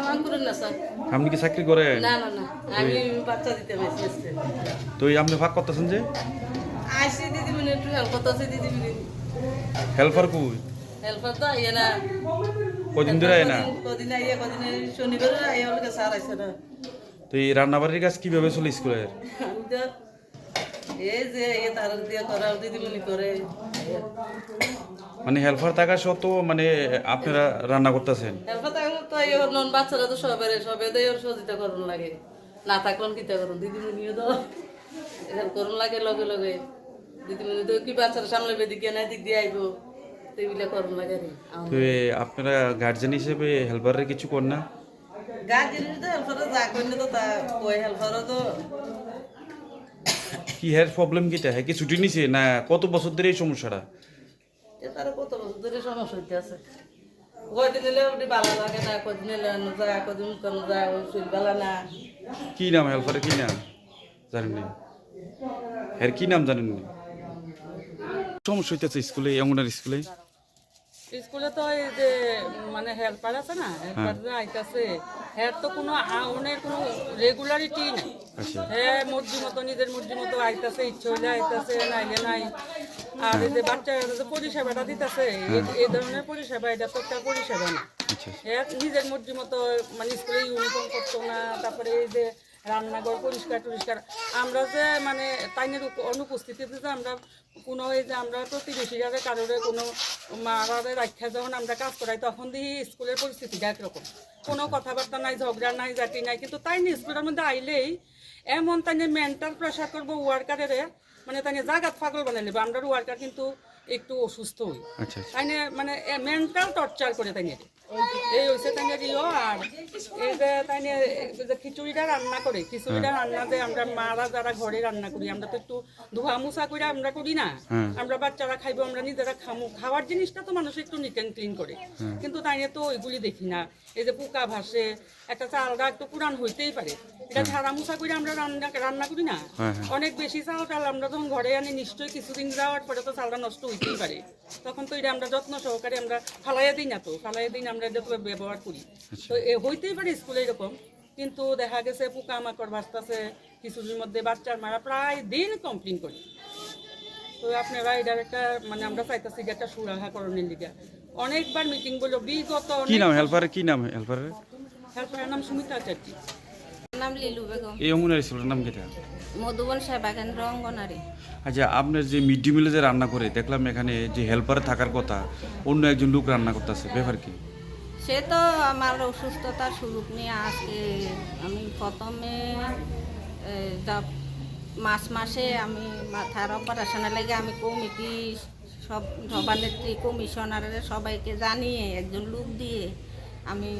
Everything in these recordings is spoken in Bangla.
আপনার করুন আপনি কি চাকরি করে না না না। আমি বাচ্চা দিতে বেশি আসছে তো আপনি ভাগ করতেছেন যে? হেল্পার কই? হেল্পার তো আইয়ে না। কদিন ধরে না? কদিন আইয়ে কদিন শনিবার আইয়ে ওকে স্যার আইসে না। তো এই রান্নাবাড়ির কাজ কীভাবে চলে স্কুলের? আমি তো এই যে এই তার দিয়ে করা দিদিমণি করে। মানে হেল্পার থাকা সত্ত্বেও মানে আপনারা রান্না করতেছেন? হেল্পার তো এই নন বাচ্চারা তো সবের সবে তো ওর সহযোগিতা করুন লাগে। না থাকলেন কিতা করুন? দিদিমণিও তো হেল্প করুন লাগে লগে লগে। দিদিমণি তো কি বাচ্চারা সামনে বেদিকে না দিক দিয়ে আইব? তো এগুলো করুন লাগে তো আপনারা গার্জেন হিসেবে হেল্পারের কিছু কর না? গাছ জিনিস তো হেল্পার যা করলে তো তা কই হেল্পারও তো কি হেয়ার প্রবলেম কিটা? হ্যাঁ কি ছুটি নিছে? না কত বছর ধরে এই সমস্যাটা? তার কত বছর ধরে সমস্যা হইতে আছে। কদিন এলে ওটি ভালো লাগে না কদিন এলে অন্য যায় কদিন কোনো যায় ওই শরীর ভালো না। কি নাম হেল্পারের কি নাম? জানেন না এর কি নাম জানেন না সমস্যা হইতেছে স্কুলে অঙ্গনার স্কুলে? স্কুলে তো এই যে মানে হেল্পার আছে না হেল্পার আইতাছে। হ্যার তো কোনো আউনের কোনো রেগুলারিটি নাই। হ্যাঁ মর্জি মতো নিজের মর্জি মতো আইতাছে ইচ্ছে হইলে আইতাছে নাইলে নাই। আর এই যে বাচ্চারা যে পরিষেবাটা দিতেছে এই ধরনের পরিষেবা এটা তো একটা পরিষেবা না। হ্যাঁ নিজের মর্জি মতো মানে স্কুলে ইউনিফর্ম করতো না তারপরে এই যে রান্নাঘর পরিষ্কার টরিষ্কার। আমরা যে মানে তাইনের অনুপস্থিতিতে যে আমরা কোনো এই যে আমরা প্রতিবেশীরা কারোরে কোনো মারারে রাখা যখন আমরা কাজ করাই তখন দিয়ে স্কুলের পরিস্থিতিটা একরকম। কোনো কথাবার্তা নাই ঝগড়া নাই জাতি নাই কিন্তু তাই নিয়ে স্কুলের মধ্যে আইলেই এমন তাই মেন্টাল প্রেশার করব ওয়ার্কারের মানে তাই জাগাত পাগল বানাই নেবে। আমরা ওয়ার্কার কিন্তু একটু অসুস্থ হই আচ্ছা আচ্ছা। তাইনে মানে মেন্টাল টর্চার করে তাইনে এই হইছে তাইনে রিও আর এই যে তাইনে যে খিচুড়িটা রান্না করে খিচুড়িটা রান্না যে আমরা মারা যারা ঘরে রান্না করি আমরা তো একটু ধোয়া মুছা করে আমরা করি না। হ্যাঁ। আমরা বাচ্চারা খাইবো আমরা নিজেরা খামু। খাওয়ার জিনিসটা তো মানুষ একটু নিট অ্যান্ড ক্লিন করে। কিন্তু তাইনে তো ওইগুলি দেখি না। এই যে পোকা ভাসে একটা চালটা একটু পুরান হইতেই পারে। এটা ঝাড়া মুছা করে আমরা রান্না রান্না করি না। হ্যাঁ, হ্যাঁ। অনেক বেশি চাল টাল আমরা যখন ঘরে আনি নিশ্চয়ই কিছুদিন যাওয়ার পরে তো চালটা নষ্ট হইতেই পারে। তখন তো এটা আমরা যত্ন সহকারে আমরা ফালাইয়া দিই না তো ফালাইয়া দিন আমরা এটা ব্যবহার করি। তো এ হইতেই পারে স্কুলে এরকম কিন্তু দেখা গেছে পোকা মাকড় ভাসতেছে কিছুদিনের মধ্যে বাচ্চার মারা প্রায় দিন কমপ্লেন করি। তো আপনারা এটার একটা মানে আমরা চাইতেছি যে একটা সুরাহা করণের লিগে। অনেকবার মিটিং বলল বিগত কি নাম হেল্পারের কি নাম হেল্পারের হেল্পারের নাম সুমিতা চাচ্ছি নাম লিলু বেগম। এই অঙ্গনার স্কুলের নাম কিটা? মধুবন সেবা কেন্দ্র অঙ্গনারী। আচ্ছা আপনার যে মিড ডে মিলে যে রান্না করে দেখলাম এখানে যে হেল্পার থাকার কথা অন্য একজন লোক রান্না করতেছে ব্যাপার কি? সে তো আমার অসুস্থতার সুযোগ নিয়ে আজকে আমি প্রথমে মাস মাসে আমি মাথার অপারেশনের লেগে আমি কমিটি, সব সভানেত্রী কমিশনারের সবাইকে জানিয়ে, একজন লোক দিয়ে আমি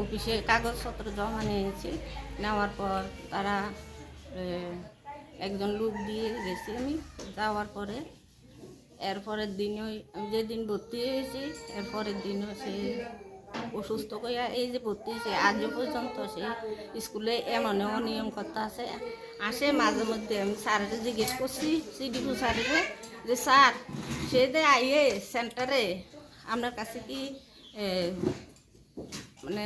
অফিসে কাগজপত্র জমা নিয়েছি। নেওয়ার পর তারা একজন লোক দিয়ে গেছি আমি। যাওয়ার পরে এরপরের দিন ওই আমি যেদিন ভর্তি হয়েছি এরপরের দিনও সে অসুস্থ কইয়া এই যে ভর্তি হয়েছে, আজও পর্যন্ত সে স্কুলে এমন অনিয়ম করতে আছে। আসে মাঝে মধ্যে আমি স্যারের জিজ্ঞেস করছি সিডিপু স্যারের যে, স্যার, সে যে আইয়ে সেন্টারে, আপনার কাছে কি মানে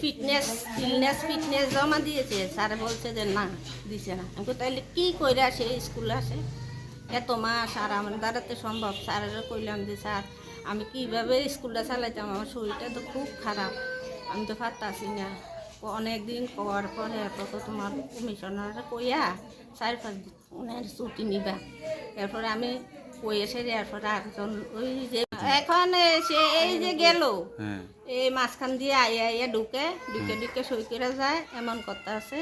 ফিটনেস ইলনেস ফিটনেস জমা দিয়েছে? স্যার বলছে যে, না, দিছে না। আমি তাইলে কি কইরা সে স্কুলে আসে? এত মাস আর আমার দাঁড়াতে সম্ভব স্যারেরও কইলাম যে স্যার আমি কীভাবে স্কুলটা চালাইতাম? আমার শরীরটা তো খুব খারাপ আমি তো পারতাছি না। অনেক দিন করার পরে এত তো তোমার কমিশনার কইয়া চার পাঁচ উনার ছুটি নিবা। এরপরে আমি কই এসে এরপরে একজন ওই যে এখন সে এই যে গেল হ্যাঁ। এই মাঝখান দিয়ে আইয়া আইয়া ঢুকে ঢুকে ঢুকে সই করে যায় এমন কথা আছে।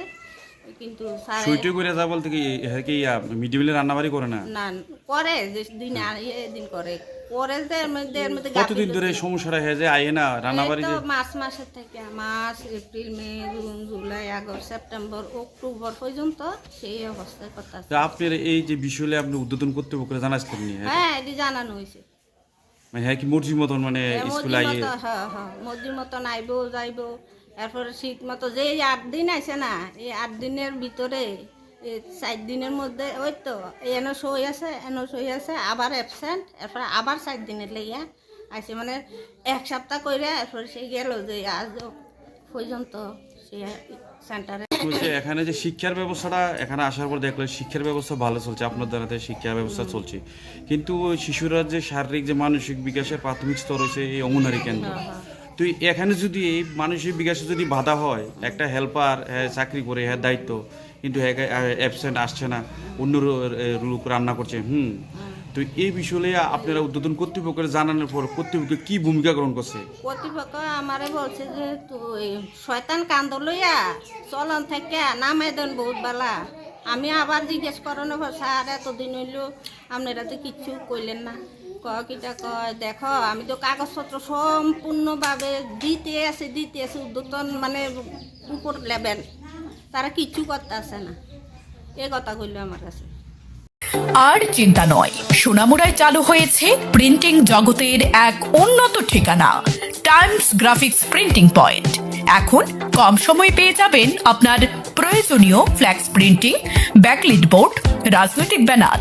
কিন্তু সুইটে করে যা বলতে কি হ্যাঁ কি মিড ডে রান্নাবাড়ি করে না? না করে যে দিন দিন করে। করে যে এর মধ্যে কতদিন ধরে সমস্যাটা হয়ে আয়ে না রান্নাবাড়ি যে তো মার্চ মাসের থেকে March April May June July August September October পর্যন্ত সেই অবস্থায় কথা তো আপনার এই যে বিষয়ে আপনি উদ্বোধন কর্তৃপক্ষকে জানাচ্ছিলেন নি হ্যাঁ? হ্যাঁ এটি জানানো হয়েছে। মানে হ্যাঁ কি মর্জি মতন মানে স্কুলে আইয়ে হ্যাঁ হ্যাঁ মসজিদ মতন আইব যাইব। এরপরে শীত মতো যে এই আট দিন আছে না এই আট দিনের ভিতরে এই চার দিনের মধ্যে ওই তো এনো সই আছে এনো সই আছে আবার অ্যাবসেন্ট এরপরে আবার চার দিনের লেগিয়া আইসে মানে এক সপ্তাহ করে এরপর সে গেল যে আজ পর্যন্ত সে সেন্টারে এখানে যে শিক্ষার ব্যবস্থাটা এখানে আসার পর দেখল শিক্ষার ব্যবস্থা ভালো চলছে আপনার দ্বারাতে শিক্ষার ব্যবস্থা চলছে। কিন্তু শিশুরা যে শারীরিক যে মানসিক বিকাশের প্রাথমিক স্তর হয়েছে এই অঙ্গনারী কেন্দ্র। তো এখানে যদি মানসিক বিকাশে যদি বাধা হয়, একটা হেল্পার চাকরি করে হ্যাঁ দায়িত্ব, কিন্তু অ্যাবসেন্ট আসছে না, অন্য লোক রান্না করছে, হুম, তো এই বিষয়ে আপনারা উদ্বোধন কর্তৃপক্ষের জানানোর পর কর্তৃপক্ষ কি ভূমিকা গ্রহণ করছে? কর্তৃপক্ষ আমারে বলছে যে, তুই শয়তান কান্দ লইয়া চলন থেকে নামাই দেন বহুত বেলা আমি আবার জিজ্ঞেস করানো স্যার, এতদিন হইল আপনারা তো কিচ্ছু কইলেন না। কিটা কয়? দেখো, আমি তো কাগজপত্র সম্পূর্ণভাবে দিতে আছে দিতে আছে উদ্যোতন মানে উপর লেভেল তারা কিচ্ছু করতে আসে না। এ কথা কইল আমার কাছে। আর চিন্তা নয় সোনামুড়ায় চালু হয়েছে প্রিন্টিং জগতের এক উন্নত ঠিকানা টাইমস গ্রাফিক্স প্রিন্টিং পয়েন্ট এখন কম সময়ে পেয়ে যাবেন আপনার প্রয়োজনীয় ফ্ল্যাক্স প্রিন্টিং ব্যাকলিট বোর্ড রাজনৈতিক banner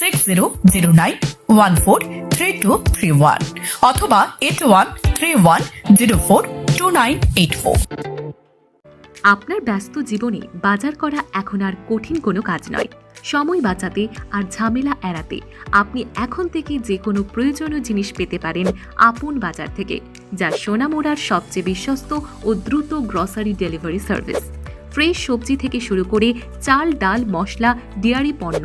six zero zero nine one four three two three one অথবা eight one three one zero four two nine eight four আপনার ব্যস্ত জীবনে বাজার করা এখন আর কঠিন কোনো কাজ নয়। সময় বাঁচাতে আর ঝামেলা এড়াতে আপনি এখন থেকে যে কোনো প্রয়োজনীয় জিনিস পেতে পারেন আপন বাজার থেকে, যা সোনামোড়ার সবচেয়ে বিশ্বস্ত ও দ্রুত গ্রসারি ডেলিভারি সার্ভিস ফ্রেশ সবজি থেকে শুরু করে চাল, ডাল, মশলা, ডেয়ারি পণ্য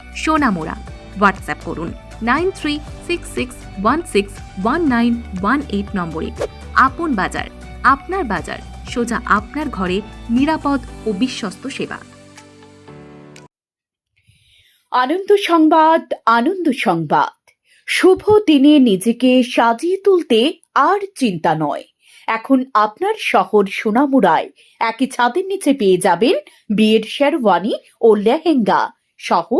সোনামোড়া। হোয়াটসঅ্যাপ করুন nine three six six one six one nine one eight নম্বরে। আপন বাজার, আপনার বাজার, সোজা আপনার ঘরে নিরাপদ ও বিশ্বস্ত সেবা। আনন্দ সংবাদ আনন্দ সংবাদ। শুভ দিনে নিজেকে সাজিয়ে তুলতে আর চিন্তা নয়। এখন আপনার শহর সোনামুড়ায়। একই ছাদের নিচে পেয়ে যাবেন বিয়ের শেরওয়ানি ও লেহেঙ্গা সহ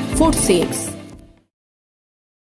Four six.